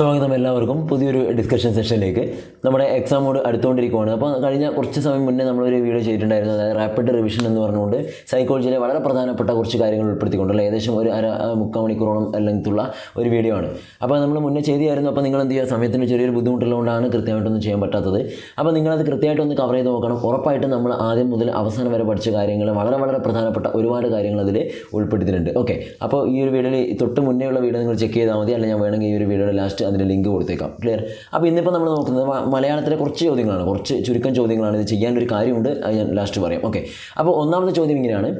സ്വാഗതം എല്ലാവർക്കും. പുതിയൊരു ഡിസ്കഷൻ സെഷനിലേക്ക് നമ്മുടെ എക്സാം മോഡ് അടുത്തുകൊണ്ടിരിക്കുകയാണ് അപ്പോൾ കഴിഞ്ഞ കുറച്ച് സമയം മുന്നേ നമ്മളൊരു വീഡിയോ ചെയ്തിട്ടുണ്ടായിരുന്നു. അതായത് റാപ്പിഡ് റിവിഷൻ എന്ന് പറഞ്ഞുകൊണ്ട് സൈക്കോളജിയിലെ വളരെ പ്രധാനപ്പെട്ട കുറച്ച് കാര്യങ്ങൾ ഉൾപ്പെടുത്തിക്കൊണ്ടുള്ള ഏകദേശം ഒരു അര മുക്കാൽ മണിക്കൂറോളം ലെങ്ത്തുള്ള ഒരു വീഡിയോ ആണ്. അപ്പോൾ നമ്മൾ മുന്നേ ചെയ്തായിരുന്നു അപ്പോൾ നിങ്ങൾ എന്ത് ചെയ്യുക? സമയത്തിന് ചെറിയൊരു ബുദ്ധിമുട്ടുള്ളതുകൊണ്ടാണ് കൃത്യമായിട്ടൊന്നും ചെയ്യാൻ പറ്റാത്തത്. അപ്പോൾ നിങ്ങളത് കൃത്യമായിട്ടൊന്ന് കവർ ചെയ്ത് നോക്കണം. ഉറപ്പായിട്ടും നമ്മൾ ആദ്യം മുതൽ അവസാനം വരെ പഠിച്ച കാര്യങ്ങൾ വളരെ വളരെ പ്രധാനപ്പെട്ട ഒരുപാട് കാര്യങ്ങൾ അതിൽ ഉൾപ്പെടുത്തിയിട്ടുണ്ട്. ഓക്കെ. അപ്പോൾ ഈ ഒരു വീഡിയോയിൽ തൊട്ട് മുന്നേ ഉള്ള വീഡിയോ നിങ്ങൾ ചെക്ക് ചെയ്താൽ മതി. അല്ലെങ്കിൽ ഞാൻ വേണമെങ്കിൽ ഈ ഒരു വീഡിയോയുടെ ലാസ്റ്റ് അതിന്റെ ലിങ്ക് കൊടുത്തേക്കാം. ക്ലിയർ അപ്പോൾ ഇന്നിപ്പോൾ നമ്മൾ നോക്കുന്നത് മലയാളത്തിലെ കുറച്ച് ചോദ്യങ്ങളാണ്. കുറച്ച് ചുരുക്കം ചോദ്യങ്ങളാണ്. ഇത് ചെയ്യാനൊരു കാര്യമുണ്ട്. അത് ഞാൻ ലാസ്റ്റ് പറയാം. ഓക്കെ അപ്പോൾ ഒന്നാമത്തെ ചോദ്യം ഇങ്ങനെയാണ്.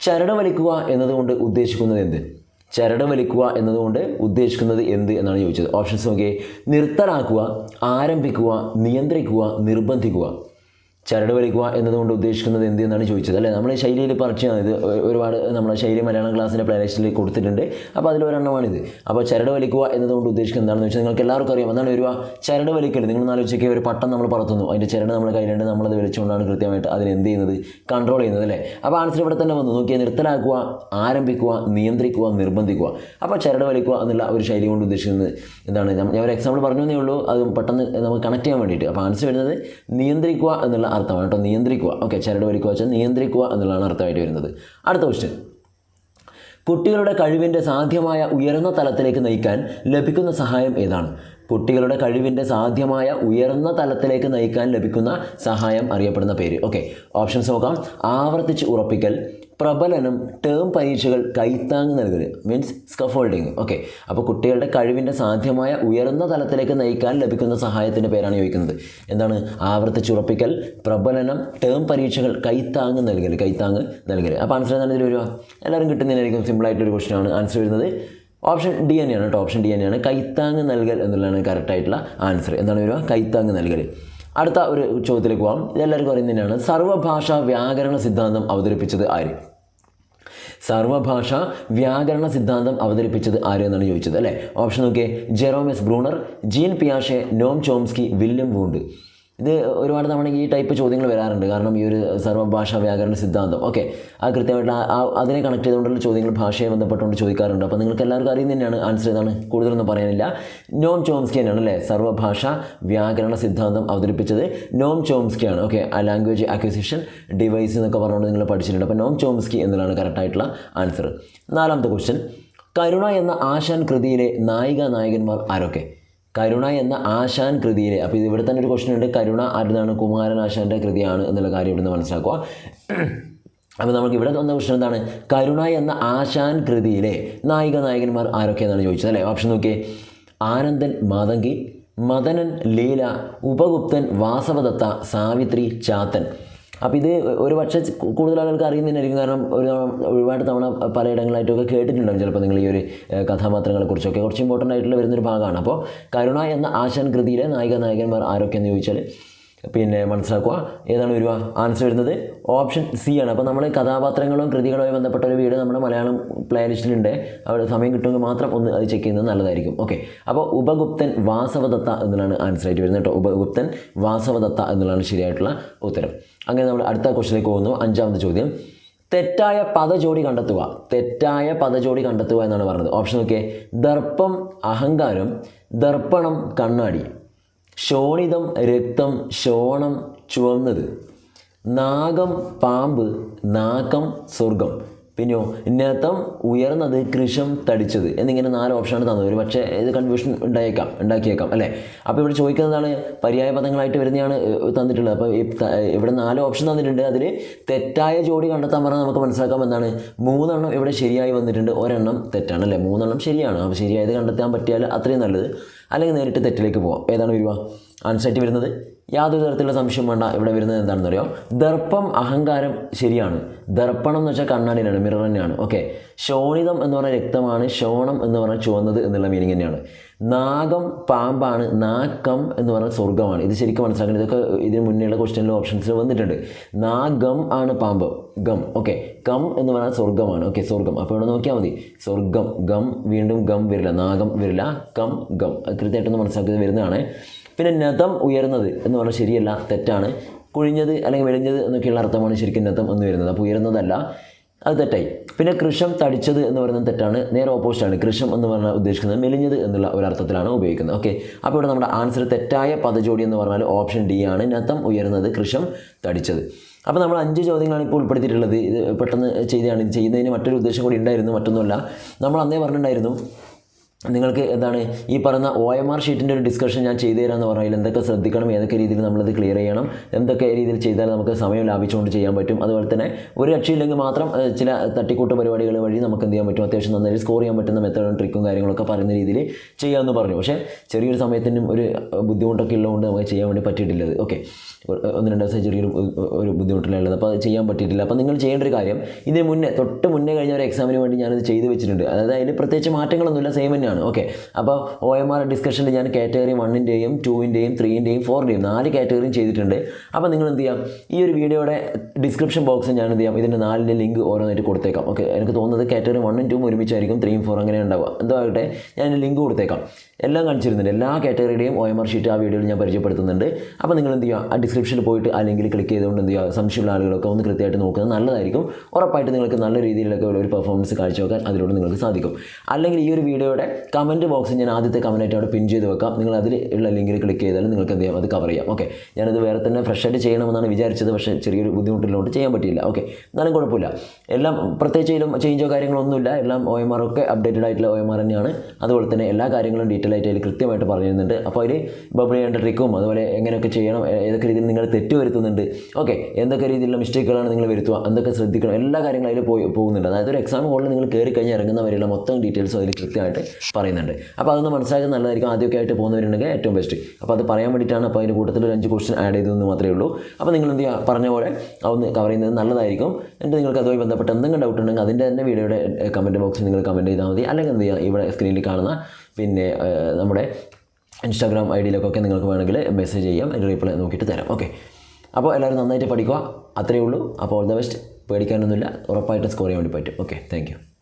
ചരട് വലിക്കുക എന്നതുകൊണ്ട് ഉദ്ദേശിക്കുന്നത് എന്ത്? ചരട് വലിക്കുക എന്നതുകൊണ്ട് ഉദ്ദേശിക്കുന്നത് എന്ത് എന്നാണ് ചോദിച്ചത്. ഓപ്ഷൻസ് നോക്കിയേ. നിർത്തലാക്കുക ആരംഭിക്കുക നിയന്ത്രിക്കുക നിർബന്ധിക്കുക. ചരട് വലിക്കുക എന്നതുകൊണ്ട് ഉദ്ദേശിക്കുന്നത് എന്ത് എന്നാണ് ചോദിച്ചത്. അല്ലേ? നമ്മൾ ശൈലിയിൽ പറിച്ചാണ് ഇത് ഒരുപാട് നമ്മുടെ ശൈലി മലയാളം ക്ലാസ്സിന്റെ പ്ലേലിസ്റ്റിൽ കൊടുത്തിട്ടുണ്ട്. അപ്പോൾ അതിലൊരെണ്ണമാണിത് അപ്പോൾ ചരട് വലിക്കുക എന്നതുകൊണ്ട് ഉദ്ദേശിക്കുന്നത് എന്താണെന്ന് വെച്ചാൽ നിങ്ങൾക്ക് എല്ലാവർക്കും അറിയാം. എന്താണ് ഒരു ചരട് വലിക്കരുത് നിങ്ങൾ നാലോചിക്കുക ഒരു പട്ടം നമ്മൾ പറത്തുന്നു. അതിന്റെ ചരട് നമ്മൾ കയ്യിലുണ്ട്. നമ്മളത് വലിച്ചുകൊണ്ടാണ് കൃത്യമായിട്ട് അതിന് എന്ത് ചെയ്യുന്നത്? കൺട്രോൾ ചെയ്യുന്നത് അല്ലേ? അപ്പോൾ ആൻസർ ഇവിടെ തന്നെ വന്നു. നോക്കിയാൽ നിർത്തലാക്കുക ആരംഭിക്കുക നിയന്ത്രിക്കുക നിർബന്ധിക്കുക. അപ്പോൾ ചരട് വലിക്കുക എന്നുള്ള ഒരു ശൈലി കൊണ്ട് ഉദ്ദേശിക്കുന്നത് എന്താണ്? ഞാൻ ഒരു എക്സാമ്പിൾ പറഞ്ഞു ഉള്ളൂ. അത് പെട്ടെന്ന് നമുക്ക് കണക്ട് ചെയ്യാൻ വേണ്ടിയിട്ട്. അപ്പോൾ ആൻസർ വരുന്നത് നിയന്ത്രിക്കുക എന്നുള്ള അർത്ഥമാണ് കേട്ടോ. നിയന്ത്രിക്കുക. ഓക്കെ ചരട് വലിക്കുക വെച്ചാൽ നിയന്ത്രിക്കുക എന്നുള്ളതാണ് അർത്ഥമായിട്ട് വരുന്നത്. അടുത്ത ക്വസ്റ്റ്യൻ കുട്ടികളുടെ കഴിവിന്റെ സാധ്യമായ ഉയർന്ന തലത്തിലേക്ക് നയിക്കാൻ ലഭിക്കുന്ന സഹായം ഏതാണ്? കുട്ടികളുടെ കഴിവിന്റെ സാധ്യമായ ഉയർന്ന തലത്തിലേക്ക് നയിക്കാൻ ലഭിക്കുന്ന സഹായം അറിയപ്പെടുന്ന പേര്. ഓക്കെ ഓപ്ഷൻസ് നോക്കാം. ആവർത്തിച്ച് ഉറപ്പിക്കൽ പ്രബലനം ടേം പരീക്ഷകൾ കൈത്താങ് നൽകൽ മീൻസ് സ്കഫോൾഡിങ് ഓക്കെ അപ്പോൾ കുട്ടികളുടെ കഴിവിന്റെ സാധ്യമായ ഉയർന്ന തലത്തിലേക്ക് നയിക്കാൻ ലഭിക്കുന്ന സഹായത്തിന്റെ പേരാണ് ചോദിക്കുന്നത്. എന്താണ്? ആവർത്തിച്ചുറപ്പിക്കൽ പ്രബലനം ടേം പരീക്ഷകൾ കൈത്താങ് നൽകൽ കൈത്താങ് നൽകൽ അപ്പോൾ ആൻസർ എന്താണ് ഇതിൽ വരിക? എല്ലാവരും കിട്ടുന്നതിനായിരിക്കും സിമ്പിളായിട്ടൊരു ക്വസ്റ്റൻ ആണ് ആൻസർ വരുന്നത്. ഓപ്ഷൻ ഡി തന്നെയാണ് കേട്ടോ ഓപ്ഷൻ ഡി തന്നെയാണ് കൈത്താങ് നൽകൽ എന്നുള്ളതാണ് കറക്റ്റായിട്ടുള്ള ആൻസർ എന്താണ് വരിക? കൈത്താങ് നൽകൽ അടുത്ത ഒരു ചോദ്യത്തിലേക്ക് പോകാം ഇതെല്ലാവർക്കും അറിയുന്നതിനാണ് സർവഭാഷാ വ്യാകരണ സിദ്ധാന്തം അവതരിപ്പിച്ചത് ആര്? സർവഭാഷ വ്യാകരണ സിദ്ധാന്തം അവതരിപ്പിച്ചത് ആര് എന്നാണ് ചോദിച്ചത് അല്ലേ? ഓപ്ഷൻ നോക്കിയേ. ജെറോമെസ് ബ്രൂണർ ജീൻ പിയാഷെ നോം ചോംസ്കി വില്യം വൂണ്ട്. ഇത് ഒരുപാട് തവണ ഈ ടൈപ്പ് ചോദ്യങ്ങൾ വരാറുണ്ട്. കാരണം ഈ ഒരു സർവഭാഷാ വ്യാകരണ സിദ്ധാന്തം. ഓക്കെ ആ കൃത്യമായിട്ട് ആ- അതിനെ കണക്ട് ചെയ്തുകൊണ്ടുള്ള ചോദ്യങ്ങൾ ഭാഷയെ ബന്ധപ്പെട്ടുകൊണ്ട് ചോദിക്കാറുണ്ട്. അപ്പോൾ നിങ്ങൾക്ക് എല്ലാവർക്കും അറിയുന്ന തന്നെയാണ് ആൻസർ ഇതാണ് കൂടുതലൊന്നും പറയാനില്ല. നോം ചോംസ്കി തന്നെയാണ് അല്ലേ? സർവഭാഷ വ്യാകരണ സിദ്ധാന്തം അവതരിപ്പിച്ചത് നോം ചോംസ്കിയാണ് ഓക്കെ ആ ലാംഗ്വേജ് അക്വിസിഷൻ ഡിവൈസ് എന്നൊക്കെ പറഞ്ഞുകൊണ്ട് നിങ്ങൾ പഠിച്ചിട്ടുണ്ട്. അപ്പോൾ നോം ചോംസ്കി എന്നുള്ളതാണ് കറക്റ്റായിട്ടുള്ള ആൻസർ നാലാമത്തെ ക്വസ്റ്റ്യൻ കരുണ എന്ന ആശാൻ കൃതിയിലെ നായിക നായകന്മാർ ആരൊക്കെ? കരുണ എന്ന ആശാൻ കൃതിയിലെ അപ്പോൾ ഇവിടെ തന്നെ ഒരു ക്വസ്റ്റൻ ഉണ്ട്. കരുണ ആരുതാണ്? കുമാരൻ ആശാന്റെ കൃതിയാണ് എന്നുള്ള കാര്യം ഇവിടുന്ന് മനസ്സിലാക്കുക. അപ്പോൾ നമുക്ക് ഇവിടെ വന്ന ക്വസ്റ്റൻ എന്താണ്? കരുണ എന്ന ആശാൻ കൃതിയിലെ നായിക നായകന്മാർ ആരൊക്കെയെന്നാണ് ചോദിച്ചത് അല്ലേ? ഓപ്ഷൻ നോക്കിയേ. ആനന്ദൻ മാതങ്കി മദനൻ ലീല ഉപഗുപ്തൻ വാസവദത്ത സാവിത്രി ചാത്തൻ. അപ്പോൾ ഇത് ഒരു പക്ഷേ കൂടുതൽ ആളുകൾക്ക് അറിയുന്നതിനായിരിക്കും കാരണം ഒരു ഒരുപാട് തവണ പലയിടങ്ങളായിട്ടൊക്കെ കേട്ടിട്ടുണ്ടാവും ചിലപ്പോൾ നിങ്ങൾ ഈ ഒരു കഥാപാത്രങ്ങളെക്കുറിച്ചൊക്കെ. കുറച്ച് ഇമ്പോർട്ടന്റ് ആയിട്ടുള്ള വരുന്നൊരു ഭാഗമാണ്. അപ്പോൾ കരുണ എന്ന ആശാൻ കൃതിയിലെ നായിക നായകന്മാർ ആരൊക്കെയെന്ന് ചോദിച്ചാൽ പിന്നെ മനസ്സിലാക്കുക. ഏതാണ് വരിക? ആൻസർ വരുന്നത് ഓപ്ഷൻ സി ആണ്. അപ്പോൾ നമ്മൾ കഥാപാത്രങ്ങളും കൃതികളുമായി ബന്ധപ്പെട്ട ഒരു വീഡിയോ നമ്മുടെ മലയാളം പ്ലേലിസ്റ്റിലുണ്ട് അവിടെ സമയം കിട്ടുമെങ്കിൽ മാത്രം ഒന്ന് അത് ചെക്ക് ചെയ്യുന്നത് നല്ലതായിരിക്കും. ഓക്കെ അപ്പോൾ ഉപഗുപ്തൻ വാസവദത്ത എന്നുള്ളതാണ് ആൻസർ ആയിട്ട് വരുന്നത് കേട്ടോ. ഉപഗുപ്തൻ വാസവദത്ത എന്നുള്ളതാണ് ശരിയായിട്ടുള്ള ഉത്തരം. അങ്ങനെ നമ്മൾ അടുത്ത ക്വസ്റ്റിലേക്ക് പോകുന്നു. അഞ്ചാമത്തെ ചോദ്യം. തെറ്റായ പദജോടി കണ്ടെത്തുക. തെറ്റായ പദജോടി കണ്ടെത്തുക എന്നാണ് പറഞ്ഞത്. ഓപ്ഷൻ നോക്കിയേ. ദർപ്പം അഹങ്കാരം ദർപ്പണം കണ്ണാടി. ശോണിതം രക്തം ശോണം ചുവന്നത്. നാഗം പാമ്പ് നാക്കം സ്വർഗം പിന്നെയോ നതം ഉയർന്നത് കൃഷം തടിച്ചത് എന്നിങ്ങനെ നാല് ഓപ്ഷനാണ് തന്നത്. ഒരു പക്ഷേ ഇത് കൺഫ്യൂഷൻ ഉണ്ടായേക്കാം ഉണ്ടാക്കിയേക്കാം അല്ലേ? അപ്പോൾ ഇവിടെ ചോദിക്കുന്നതാണ് പര്യായ പദങ്ങളായിട്ട് വരുന്നതാണ് തന്നിട്ടുള്ളത്. അപ്പോൾ ഇവിടെ നാല് ഓപ്ഷൻ തന്നിട്ടുണ്ട്. അതിൽ തെറ്റായ ജോഡി കണ്ടെത്താൻ പറഞ്ഞാൽ നമുക്ക് മനസ്സിലാക്കാം എന്താണ്. മൂന്നെണ്ണം ഇവിടെ ശരിയായി വന്നിട്ടുണ്ട്. ഒരെണ്ണം തെറ്റാണ് അല്ലേ? മൂന്നെണ്ണം ശരിയാണ്. അപ്പോൾ ശരിയായത് കണ്ടെത്താൻ പറ്റിയാൽ അത്രയും നല്ലത്. അല്ലെങ്കിൽ നേരിട്ട് തെറ്റിലേക്ക് പോവാം. ഏതാണ് വരിക? ആൻസൈറ്റ് വരുന്നത്? യാതൊരു തരത്തിലുള്ള സംശയം വേണ്ട. ഇവിടെ വരുന്നത് എന്താണെന്ന് അറിയോ ദർപ്പം അഹങ്കാരം ശരിയാണ്. ദർപ്പണം എന്ന് വെച്ചാൽ കണ്ണാടിയാണ് മിറർ തന്നെയാണ്. ഓക്കെ ശോണിതം എന്ന് പറഞ്ഞാൽ രക്തമാണ് ശോണം എന്ന് പറഞ്ഞാൽ ചുവന്നത് എന്നുള്ള മീനിങ് തന്നെയാണ്. നാഗം പാമ്പാണ് നാക്കം എന്ന് പറഞ്ഞാൽ സ്വർഗമാണ്. ഇത് ശരിക്കും മനസ്സിലാക്കണം. ഇതൊക്കെ ഇതിന് മുന്നേയുള്ള ക്വസ്റ്റ്യനിലും ഓപ്ഷൻസിൽ വന്നിട്ടുണ്ട്. നാഗം ആണ് പാമ്പ്. ഗം. ഓക്കെ കം എന്ന് പറഞ്ഞാൽ സ്വർഗമാണ് ഓക്കെ സ്വർഗം അപ്പോൾ ഇവിടെ നോക്കിയാൽ മതി. സ്വർഗം ഗം വീണ്ടും ഗം വരില്ല. നാഗം വരില്ല. കം ഗം. കൃത്യമായിട്ടൊന്ന് മനസ്സിലാക്കി വരുന്നതാണ്. പിന്നെ നതം ഉയർന്നത് എന്ന് പറഞ്ഞാൽ ശരിയല്ല തെറ്റാണ്. കുഴിഞ്ഞത് അല്ലെങ്കിൽ വെളിഞ്ഞത് എന്നൊക്കെയുള്ള അർത്ഥമാണ് ശരിക്കും നതം എന്ന് വരുന്നത്. അപ്പോൾ ഉയർന്നതല്ല അത് തെറ്റായി. പിന്നെ കൃഷം തടിച്ചത് എന്ന് പറയുന്നത് തെറ്റാണ്. നേരെ ഓപ്പോസിറ്റാണ് കൃഷം എന്ന് പറഞ്ഞാൽ ഉദ്ദേശിക്കുന്നത് മെലിഞ്ഞത് എന്നുള്ള ഒരു അർത്ഥത്തിലാണ് ഉപയോഗിക്കുന്നത്. ഓക്കെ അപ്പോൾ ഇവിടെ നമ്മുടെ ആൻസർ തെറ്റായ പദജോടി എന്ന് പറഞ്ഞാൽ ഓപ്ഷൻ ഡി ആണ്. നത്തം ഉയർന്നത് കൃഷം തടിച്ചത്. അപ്പോൾ നമ്മൾ അഞ്ച് ചോദ്യങ്ങളാണ് ഇപ്പോൾ ഉൾപ്പെടുത്തിയിട്ടുള്ളത്. ഇത് പെട്ടെന്ന് ചെയ്തതാണ്. ഇത് ചെയ്യുന്നതിന് മറ്റൊരു ഉദ്ദേശം കൂടി ഉണ്ടായിരുന്നു മറ്റൊന്നുമല്ല. നമ്മൾ അന്നേ പറഞ്ഞിട്ടുണ്ടായിരുന്നു നിങ്ങൾക്ക് എന്താണ് ഈ പറയുന്ന ഒ എം ആർ ഷീറ്റിന്റെ ഒരു ഡിസ്കഷൻ ഞാൻ ചെയ്തു തരാമെന്ന് പറഞ്ഞാൽ എന്തൊക്കെ ശ്രദ്ധിക്കണം ഏതൊക്കെ രീതിയിൽ നമ്മളത് ക്ലിയർ ചെയ്യണം എന്തൊക്കെ രീതിയിൽ ചെയ്താൽ നമുക്ക് സമയം ലാഭിച്ചുകൊണ്ട് ചെയ്യാൻ പറ്റും. അതുപോലെ തന്നെ ഒരു രക്ഷയില്ലെങ്കിൽ മാത്രം ചില തട്ടിക്കൂട്ട് പരിപാടികൾ വഴി നമുക്ക് എന്ത് ചെയ്യാൻ പറ്റും? അത്യാവശ്യം നന്നായി സ്കോർ ചെയ്യാൻ പറ്റുന്ന മെത്തേഡും ട്രിക്കും കാര്യങ്ങളൊക്കെ പറയുന്ന രീതിയിൽ ചെയ്യാമെന്ന് പറഞ്ഞു. പക്ഷേ ചെറിയൊരു സമയത്തിനും ഒരു ബുദ്ധിമുട്ടൊക്കെ ഉള്ളതുകൊണ്ട് നമുക്ക് ചെയ്യാൻ വേണ്ടി പറ്റിയിട്ടില്ലത്. ഓക്കെ ഒന്ന് രണ്ട് ദിവസം ചെറിയൊരു ഒരു- ബുദ്ധിമുട്ടിലുള്ളത് അപ്പോൾ അത് ചെയ്യാൻ പറ്റിയിട്ടില്ല. അപ്പോൾ നിങ്ങൾ ചെയ്യേണ്ട ഒരു കാര്യം ഇതിന് മുന്നേ തൊട്ട് മുന്നേ കഴിഞ്ഞ ഒരു എക്സാമിന് വേണ്ടി ഞാനത് ചെയ്ത് വെച്ചിട്ടുണ്ട്. അതായത് അതിൽ പ്രത്യേകിച്ച് മാറ്റങ്ങളൊന്നുമില്ല സെയിം തന്നെയാണ്. ഓക്കെ അപ്പോൾ ഒ എം ആർ ഡിസ്കഷനിൽ ഞാൻ കാറ്റഗറി വണ്ണിന്റെയും ടൂവിന്റെയും ത്രീന്റെയും ഫോറിന്റെയും നാല് കാറ്റഗറിയും ചെയ്തിട്ടുണ്ട്. അപ്പോൾ നിങ്ങൾ എന്ത് ചെയ്യാം? ഈ ഒരു വീഡിയോയുടെ ഡിസ്ക്രിപ്ഷൻ ബോക്സിൽ ഞാൻ എന്ത് ചെയ്യാം? ഇതിന്റെ നാലിന്റെ ലിങ്ക് ഓരോന്നായിട്ട് കൊടുത്തേക്കാം. ഓക്കെ എനിക്ക് തോന്നുന്നത് കാറ്റഗറി വണ്ണും ടൂവും ഒരുമിച്ചായിരിക്കും ത്രീയും ഫോർ അങ്ങനെ ഉണ്ടാവുക. എന്തോ ആകട്ടെ ഞാൻ ലിങ്ക് കൊടുത്തേക്കാം. എല്ലാം കാണിച്ചിരുന്നുണ്ട്. എല്ലാ കാറ്റഗറിയുടെയും ഒ എം ആർ ഷീറ്റ് ആ വീഡിയോയിൽ ഞാൻ പരിചയപ്പെടുത്തുന്നുണ്ട്. അപ്പോൾ നിങ്ങൾ എന്ത് ചെയ്യുക? ആ ഡിസ്ക്രിപ്ഷനിൽ പോയിട്ട് ആ ലിങ്കിൽ ക്ലിക്ക് ചെയ്തുകൊണ്ട് എന്ത് ചെയ്യുക സംശയമുള്ള ആളുകളൊക്കെ ഒന്ന് കൃത്യമായിട്ട് നോക്കുന്നത് നല്ലതായിരിക്കും. ഉറപ്പായിട്ട് നിങ്ങൾക്ക് നല്ല രീതിയിലൊക്കെ ഒരു പെർഫോമൻസ് കാഴ്ചവെക്കാൻ അതിലൂടെ നിങ്ങൾക്ക് സാധിക്കും. അല്ലെങ്കിൽ ഈ ഒരു വീഡിയോയുടെ കമന്റ് ബോക്സിൽ ഞാൻ ആദ്യത്തെ കമന്റായിട്ട് അവിടെ പിൻ ചെയ്ത് വെക്കാം. നിങ്ങൾ അതിൽ ഉള്ള ലിങ്കിൽ ക്ലിക്ക് ചെയ്താൽ നിങ്ങൾക്ക് എന്ത് ചെയ്യാം? അത് കവർ ചെയ്യാം. ഓക്കെ ഞാനത് വേറെ തന്നെ ഫ്രഷ് ആയിട്ട് ചെയ്യണമെന്നാണ് വിചാരിച്ചത്. പക്ഷേ ചെറിയൊരു ബുദ്ധിമുട്ടിലോട്ട് ചെയ്യാൻ പറ്റിയില്ല. ഓക്കെ എന്നാലും കുഴപ്പമില്ല. എല്ലാം പ്രത്യേകിച്ച് ചേഞ്ചോ കാര്യങ്ങളോ ഒന്നുമില്ല. എല്ലാം ഒ എം ആർ ഒക്കെ അപ്ഡേറ്റഡ് ആയിട്ടുള്ള ഒ എം ആർ തന്നെയാണ്. അതുപോലെ തന്നെ എല്ലാ കാര്യങ്ങളും ഡീറ്റെയിൽ ആയിട്ട് അതിൽ കൃത്യമായിട്ട് പറഞ്ഞിരുന്നുണ്ട്. അപ്പോൾ അതിൽ ബബിൾ ചെയ്യേണ്ട ട്രിക്കും അതുപോലെ എങ്ങനെയൊക്കെ ചെയ്യണം ഏതൊക്കെ രീതിയിൽ നിങ്ങൾ തെറ്റ് വരുത്തുന്നുണ്ട്. ഓക്കെ എന്തൊക്കെ രീതിയിലുള്ള മിസ്റ്റേക്കുകളാണ് നിങ്ങൾ വരുത്തുക? എന്തൊക്കെ ശ്രദ്ധിക്കണം? എല്ലാ കാര്യങ്ങളും അതിൽ പോകുന്നുണ്ട്. അതായത് ഒരു എക്സാം ഹോളിൽ നിങ്ങൾ കയറി കഴിഞ്ഞ് ഇറങ്ങുന്ന വരെയുള്ള മൊത്തം ഡീറ്റെയിൽസും അതിൽ കൃത്യമായിട്ട് പറയുന്നുണ്ട്. അപ്പോൾ അതൊന്ന് മനസ്സിലാക്കാൻ നല്ലതായിരിക്കും. ആദ്യമൊക്കെ ആയിട്ട് പോകുന്നവരുണ്ടെങ്കിൽ ഏറ്റവും ബെസ്റ്റ് അപ്പോൾ അത് പറയാൻ വേണ്ടിയിട്ടാണ് അപ്പോൾ അതിന്റെ കൂട്ടത്തിൽ ഒരു അഞ്ച് ക്വസ്റ്റ്യൻ ആഡ് ചെയ്തതെന്ന് മാത്രമേ ഉള്ളൂ. അപ്പോൾ നിങ്ങൾ എന്ത് ചെയ്യുക? പറഞ്ഞ പോലെ അതൊന്ന് കവർ ചെയ്യുന്നത് നല്ലതായിരിക്കും. എന്നിട്ട് നിങ്ങൾക്ക് അതുമായി ബന്ധപ്പെട്ട് എന്തെങ്കിലും ഡൗട്ട് ഉണ്ടെങ്കിൽ അതിന്റെ തന്നെ വീഡിയോയുടെ കമന്റ് ബോക്സിൽ നിങ്ങൾ കമന്റ് ചെയ്താൽ മതി. അല്ലെങ്കിൽ എന്ത് ചെയ്യുക? ഇവിടെ സ്ക്രീനിൽ കാണുന്ന പിന്നെ നമ്മുടെ ഇൻസ്റ്റാഗ്രാം ഐ ഡിയിലൊക്കെ നിങ്ങൾക്ക് വേണമെങ്കിൽ മെസ്സേജ് ചെയ്യാം അതിന്റെ റീപ്ലൈ നോക്കിയിട്ട് തരാം. ഓക്കെ അപ്പോൾ എല്ലാവരും നന്നായിട്ട് പഠിക്കുക. അത്രയേ ഉള്ളൂ. അപ്പോൾ ഓൾ ദ ബെസ്റ്റ് പേടിക്കാനൊന്നുമില്ല. ഉറപ്പായിട്ട് സ്കോർ ചെയ്യാൻ വേണ്ടി പറ്റും. Okay thank